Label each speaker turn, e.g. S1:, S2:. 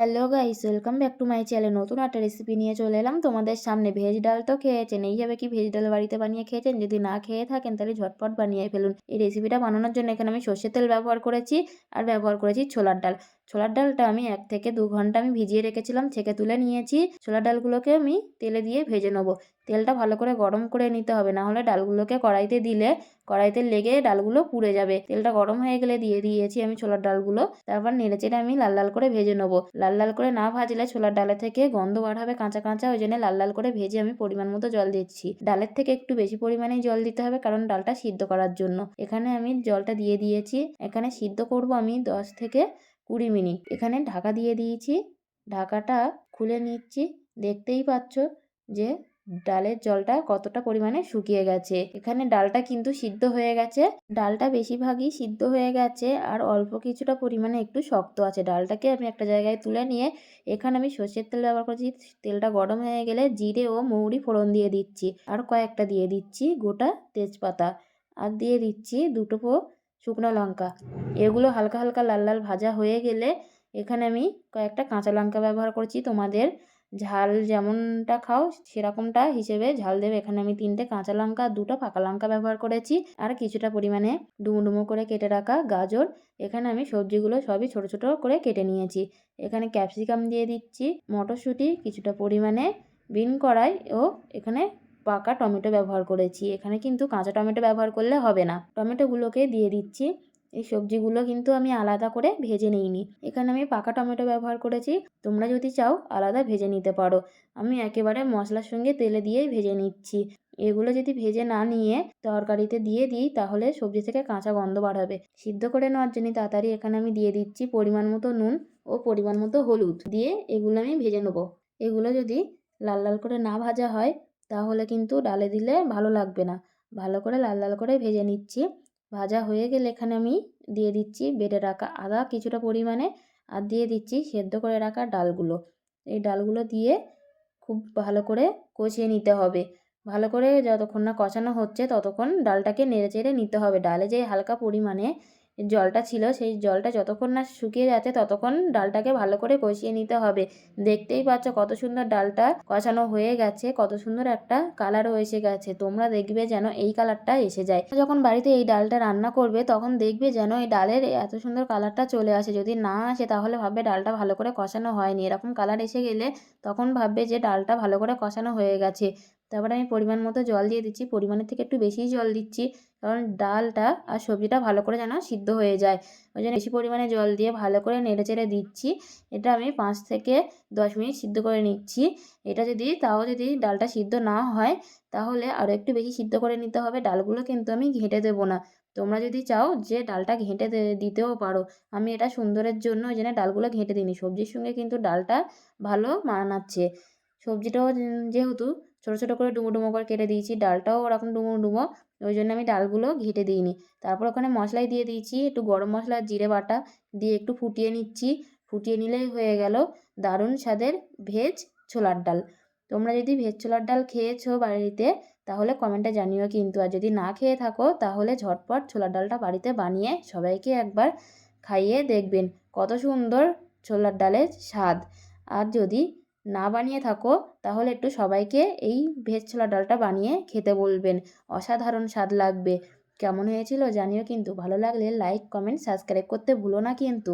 S1: Hello guys welcome back to my channel নতুন একটা recipe নিয়ে চলে এলাম। তোমাদের সামনে ভেজ ডাল তো খেয়েছেন। এইভাবে কি ভেজ ডাল বাড়িতে বানিয়ে খেয়েছেন? যদি না খেয়ে থাকেন, তাহলে ঝটপট বানিয়ে ফেলুন। এই রেসিপিটা বানানোর জন্য এখানে আমি সর্ষের তেল ব্যবহার করেছি আর ব্যবহার করেছি ছোলার ডাল। ছোলার ডালটা আমি এক থেকে দু ঘণ্টা আমি ভিজিয়ে রেখেছিলাম, ছেঁকে তুলে নিয়েছি। ছোলার ডালগুলোকে আমি তেলে দিয়ে ভেজে নেব। তেলটা ভালো করে গরম করে নিতে হবে, না হলে ডালগুলোকে কড়াইতে দিলে, কড়াইতে লেগে ডালগুলো পুড়ে যাবে। তেলটা গরম হয়ে গেলে দিয়ে দিয়েছি আমি ছোলার ডালগুলো। তারপর নেড়েচেড়ে আমি লাল লাল করে ভেজে নেব। লাল লাল করে না ভাজলে ছোলার ডালের থেকে গন্ধ বার হবে কাঁচা কাঁচা, ওই জন্য লাল লাল করে ভেজে আমি পরিমাণ মতো জল দিচ্ছি। ডালের থেকে একটু বেশি পরিমাণেই জল দিতে হবে, কারণ ডালটা সিদ্ধ করার জন্য। এখানে আমি জলটা দিয়ে দিয়েছি। এখানে সিদ্ধ করব আমি দশ থেকে কুড়ি মিনিট। এখানে ঢাকা দিয়ে দিয়েছি। ঢাকাটা খুলে নিচ্ছি। দেখতেই পাচ্ছ যে ডালের জলটা কতটা পরিমাণে শুকিয়ে গেছে। এখানে ডালটা কিন্তু সিদ্ধ হয়ে গেছে। ডালটা বেশিরভাগই সিদ্ধ হয়ে গেছে আর অল্প কিছুটা পরিমাণে একটু শক্ত আছে। ডালটাকে আমি একটা জায়গায় তুলে নিয়ে এখানে আমি সর্ষের তেল ব্যবহার করছি। তেলটা গরম হয়ে গেলে জিরে ও মৌরি ফোড়ন দিয়ে দিচ্ছি। আর কয়েকটা দিয়ে দিচ্ছি গোটা তেজপাতা। আর দিয়ে দিচ্ছি দুটো শুকনো লঙ্কা। এগুলো হালকা হালকা লাল লাল ভাজা হয়ে গেলে এখানে আমি কয়েকটা কাঁচা লঙ্কা ব্যবহার করছি। তোমাদের ঝাল যেমনটা খাও সেরকমটা হিসেবে ঝাল দেবে। এখানে আমি তিনটে কাঁচা লঙ্কা, দুটো পাকা লঙ্কা ব্যবহার করেছি। আর কিছুটা পরিমাণে ডুমো ডুমো করে কেটে রাখা গাজর। এখানে আমি সবজিগুলো সবই ছোট ছোট করে কেটে নিয়েছি। এখানে ক্যাপসিকাম দিয়ে দিচ্ছি, মটরশুঁটি, কিছুটা পরিমাণে বিন কড়াই ও এখানে পাকা টমেটো ব্যবহার করেছি। এখানে কিন্তু কাঁচা টমেটো ব্যবহার করলে হবে না। টমেটোগুলোকে দিয়ে দিচ্ছি। এই সবজিগুলো কিন্তু আমি আলাদা করে ভেজে নিইনি। এখানে আমি পাকা টমেটো ব্যবহার করেছি। তোমরা যদি চাও আলাদা ভেজে নিতে পারো। আমি একেবারে মশলার সঙ্গে তেলে দিয়েই ভেজে নিচ্ছি। এগুলো যদি ভেজে না নিয়ে তরকারিতে দিয়ে দিই, তাহলে সবজি থেকে কাঁচা গন্ধ বার হবে সিদ্ধ করে নেওয়ার জন্য তাড়াতাড়ি এখানে আমি দিয়ে দিচ্ছি পরিমাণ মতো নুন ও পরিমাণ মতো হলুদ। দিয়ে এগুলো আমি ভেজে নেব। এগুলো যদি লাল লাল করে না ভাজা হয় তাহলে কিন্তু ডালে দিলে ভালো লাগবে না। ভালো করে লাল লাল করে ভেজে নিচ্ছি। ভাজা হয়ে গেলে এখানে আমি দিয়ে দিচ্ছি বেটে রাখা আদা কিছুটা পরিমাণে আর দিয়ে দিচ্ছি সেদ্ধ করে রাখা ডালগুলো। এই ডালগুলো দিয়ে খুব ভালো করে কষিয়ে নিতে হবে। ভালো করে যতক্ষণ না কষানো হচ্ছে ততক্ষণ ডালটাকে নেড়ে চেড়ে নিতে হবে। ডালে যে হালকা পরিমাণে জলটা ছিল, সেই জলটা যতক্ষণ না শুকিয়ে যাচ্ছে ততক্ষণ ডালটাকে ভালো করে কষিয়ে নিতে হবে। দেখতেই পাচ্ছ কত সুন্দর ডালটা কষানো হয়ে গেছে, কত সুন্দর একটা কালারও এসে গেছে। তোমরা দেখবে যেন এই কালারটা এসে যায়। যখন বাড়িতে এই ডালটা রান্না করবে তখন দেখবে যেন এই ডালের এত সুন্দর কালারটা চলে আসে। যদি না আসে তাহলে ভাববে ডালটা ভালো করে কষানো হয়নি। এরকম কালার এসে গেলে তখন ভাববে যে ডালটা ভালো করে কষানো হয়ে গেছে। তারপরে আমি পরিমাণ মতো জল দিয়ে দিচ্ছি। পরিমাণের থেকে একটু বেশিই জল দিচ্ছি। কারণ ডালটা আর সবজিটা ভালো করে যেন সিদ্ধ হয়ে যায়। ওই জন্য বেশি পরিমাণে জল দিয়ে ভালো করে নেড়ে চেড়ে দিচ্ছি। এটা আমি পাঁচ থেকে দশ মিনিট সিদ্ধ করে নিচ্ছি। এটা যদি, তাও যদি ডালটা সিদ্ধ না হয়, তাহলে আরও একটু বেশি সিদ্ধ করে নিতে হবে। ডালগুলো কিন্তু আমি ঘেঁটে দেবো না। তোমরা যদি চাও যে ডালটা ঘেঁটে দিতেও পারো। আমি এটা সুন্দরের জন্য ওই জন্য ডালগুলো ঘেঁটে দিইনি। সবজির সঙ্গে কিন্তু ডালটা ভালো মানাচ্ছে। সবজিটাও যেহেতু ছোটো ছোটো করে ডুমো ডুমো করে কেটে দিয়েছি। ডালটাও ওরকম ডুমো ডুমো, ওই জন্য আমি ডালগুলো ঘেঁটে দিইনি। তারপর ওখানে মশলাই দিয়ে দিয়েছি, একটু গরম মশলা, জিরে বাটা দিয়ে একটু ফুটিয়ে নিচ্ছি। ফুটিয়ে নিলেই হয়ে গেল দারুণ স্বাদের ভেজ ছোলার ডাল। তোমরা যদি ভেজ ছোলার ডাল খেয়েছো বাড়িতে, তাহলে কমেন্টে জানিও কিন্তু। আর যদি না খেয়ে থাকো, তাহলে ঝটপট ছোলার ডালটা বাড়িতে বানিয়ে সবাইকে একবার খাইয়ে দেখবেন কত সুন্দর ছোলার ডালের স্বাদ। আর যদি না বানিয়ে থাকো, তাহলে একটু সবাইকে এই ভেজ ছোলা ডালটা বানিয়ে খেতে বলবেন। অসাধারণ স্বাদ লাগবে। কেমন হয়েছিল জানিও কিন্তু। ভালো লাগলে লাইক কমেন্ট সাবস্ক্রাইব করতে ভুলো না কিন্তু।